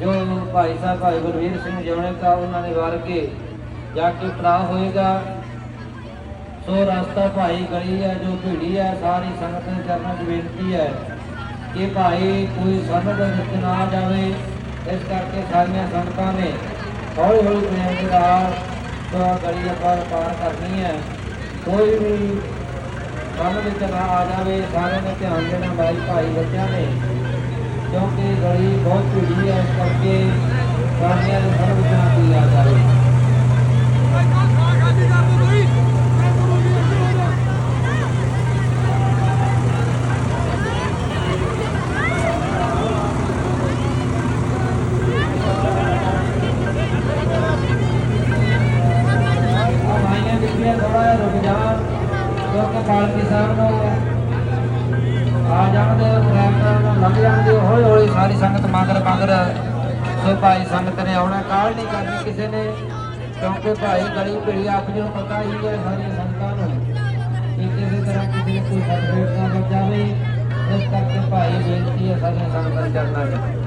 ਜੋ ਭਾਈ ਸਾਹਿਬ, ਭਾਈ ਗੁਰਵੀਰ ਸਿੰਘ ਜਿਉਣੇ ਦਾ ਉਹਨਾਂ ਦੇ ਵਰਗੇ ਜਾ ਕੇ ਪੜਾ ਹੋਏਗਾ। ਸੋ ਰਸਤਾ ਭਾਈ ਗਲੀ ਹੈ, ਜੋ ਭੀੜੀ ਹੈ, ਸਾਰੀ ਸੰਗਤ ਦੇ ਚਰਨਾਂ 'ਚ ਬੇਨਤੀ ਹੈ ਕਿ ਭਾਈ ਕੋਈ ਸੰਗਤ ਵਿੱਚ ਨਾ ਜਾਵੇ। ਇਸ ਕਰਕੇ ਸਾਰੀਆਂ ਸੰਗਤਾਂ ਨੇ ਹੌਲੀ ਹੌਲੀ ਪ੍ਰੇਮ ਦੇ ਨਾਲ ਸੋ ਗਲੀ ਆਪਾਂ ਪਾਰ ਕਰਨੀ ਹੈ। ਕੋਈ ਵੀ ਕੰਮ ਵਿੱਚ ਨਾ ਆ ਜਾਵੇ, ਸਾਰਿਆਂ ਨੇ ਧਿਆਨ ਦੇਣਾ ਭਾਈ ਭਾਈ ਬੱਚਿਆਂ ਨੇ ਬਹੁਤ ਭੀੜੀ ਹੈ, ਇਸ ਕਰਕੇ ਸਾਰਿਆਂ ਦੇ ਸਭ ਵਿੱਚ ਨਾ ਕੋਈ ਆ ਜਾਵੇ ਥੋੜਾ ਰੁਕ ਜਾਣ ਕਿਉਂਕਿ ਪਾਲਕੀ ਸਾਹਿਬ ਨੂੰ ਆ ਜਾਣ ਦੇ ਟਰੈਕਟਰ ਨੂੰ ਲੰਘ ਜਾਂਦੇ ਹੌਲੀ ਹੌਲੀ ਸਾਰੀ ਸੰਗਤ ਮਗਰ ਮਗਰ ਸੋ ਭਾਈ ਸੰਗਤ ਨੇ ਆਉਣਾ, ਕਾਲ ਨਹੀਂ ਕਰਨੀ ਕਿਸੇ ਨੇ, ਕਿਉਂਕਿ ਭਾਈ ਗਲੀ ਭੀੜੀ ਆਪ ਜੀ ਨੂੰ ਪਤਾ ਹੀ ਹੈ ਸਾਰੀਆਂ ਸੰਗਤਾਂ ਨੂੰ ਕਿ ਕਿਸੇ ਤਰ੍ਹਾਂ ਕਿਸੇ ਨੂੰ ਕੋਈ ਸਰਟੀਫਿਕੇਟ ਨਾ ਜਾਵੇ। ਇਸ ਕਰਕੇ ਭਾਈ ਬੇਨਤੀ ਹੈ ਸਾਰੀਆਂ ਸੰਗਤਾਂ ਦੇ ਚਰਨਾਂ 'ਚ